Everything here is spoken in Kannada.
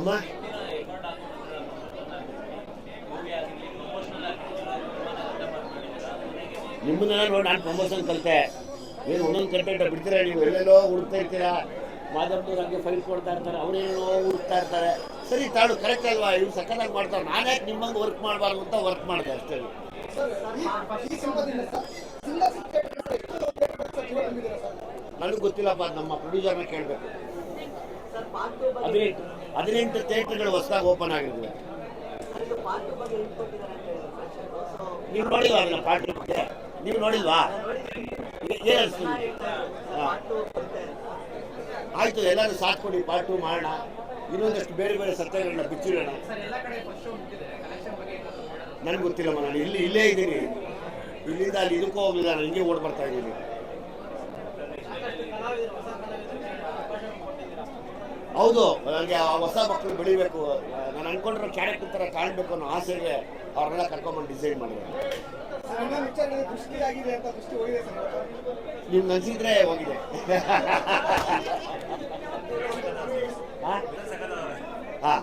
ಅಮ್ಮ ನಿಮ್ಮನ್ನ ನೋಡಿ ನಾನು ಪ್ರಮೋಷನ್ ಕಲಿತೆ. ಏನು ಒಂದೊಂದು ಕಂಟೆಂಟ್ ಬಿಡ್ತೀರಾ ನೀವು? ಎಲ್ಲೆಲ್ಲೋ ಹುಡುಕ್ತಾ ಇರ್ತೀರಾ? ಮಾಧವ್ನವ್ರು ಹಂಗೆ ಫೈಲ್ ಕೊಡ್ತಾ ಇರ್ತಾರೆ ಅವರೇನೋ ಹುಡುಕ್ತಾ ಇರ್ತಾರೆ. ಸರಿ, ತಾಳು ಕರೆಕ್ಟ್ ಅಲ್ವಾ? ಇವ್ರು ಸಕ್ಕತ್ತಾಗಿ ಮಾಡ್ತಾರೆ. ನಾನೇ ನಿಮ್ಮಂಗೆ ವರ್ಕ್ ಮಾಡಬಾರ್ದು ಅಂತ ವರ್ಕ್ ಮಾಡಿದೆ ಅಷ್ಟೇ. ನನಗೆ ಗೊತ್ತಿಲ್ಲಪ್ಪ ನಮ್ಮ ಪ್ರೊಡ್ಯೂಸರ್ನ ಕೇಳಬೇಕು. ಹದಿನೆಂಟು ಹದಿನೆಂಟು ಥಿಯೇಟರ್ಗಳು ಹೊಸದಾಗಿ ಓಪನ್ ಆಗಿರ್ತದೆ ನೀವು ನೋಡಿಲ್ವಾ ಅದನ್ನ ಪಾರ್ಟಿ ಬಗ್ಗೆ? ನೀವು ನೋಡಿಲ್ವಾ? ಆಯ್ತು, ಎಲ್ಲರೂ ಸಾಥ್ ಕೊಡಿ ಪಾರ್ಟ್ ಮಾಡೋಣ. ಇನ್ನೊಂದಷ್ಟು ಬೇರೆ ಬೇರೆ ಸತ್ಯಗಳನ್ನ ಬಿಚ್ಚಿಡೋಣ. ನನಗೆ ಗೊತ್ತಿಲ್ಲಮ್ಮ, ನಾನು ಇಲ್ಲಿ, ಇಲ್ಲೇ ಇದ್ದೀನಿ. ಇಲ್ಲಿಂದ ಅಲ್ಲಿ ಇದಕ್ಕೂ ಹೋಗಿಲ್ಲ ನಾನು ಹಿಂಗೆ ಓಡ್ ಬರ್ತಾ ಇದ್ದೀನಿ. ಹೌದು ನನಗೆ ಆ ಹೊಸ ಮಕ್ಕಳು ಬೆಳಿಬೇಕು. ನಾನು ಅನ್ಕೊಂಡಿರೋ ಕ್ಯಾರೆಕ್ಟರ್ ಥರ ಕಾಣಬೇಕು ಅನ್ನೋ ಆಸೆಗೆ ಅವ್ರನ್ನೆಲ್ಲ ಕರ್ಕೊಂಡ್ಬಂದು ಡಿಸೈಡ್ ಮಾಡಿದೆ. ನೀವು ನನ್ಸಿದ್ರೆ ಹೋಗಿದೆ. ಹಾಂ? ಹಾಂ.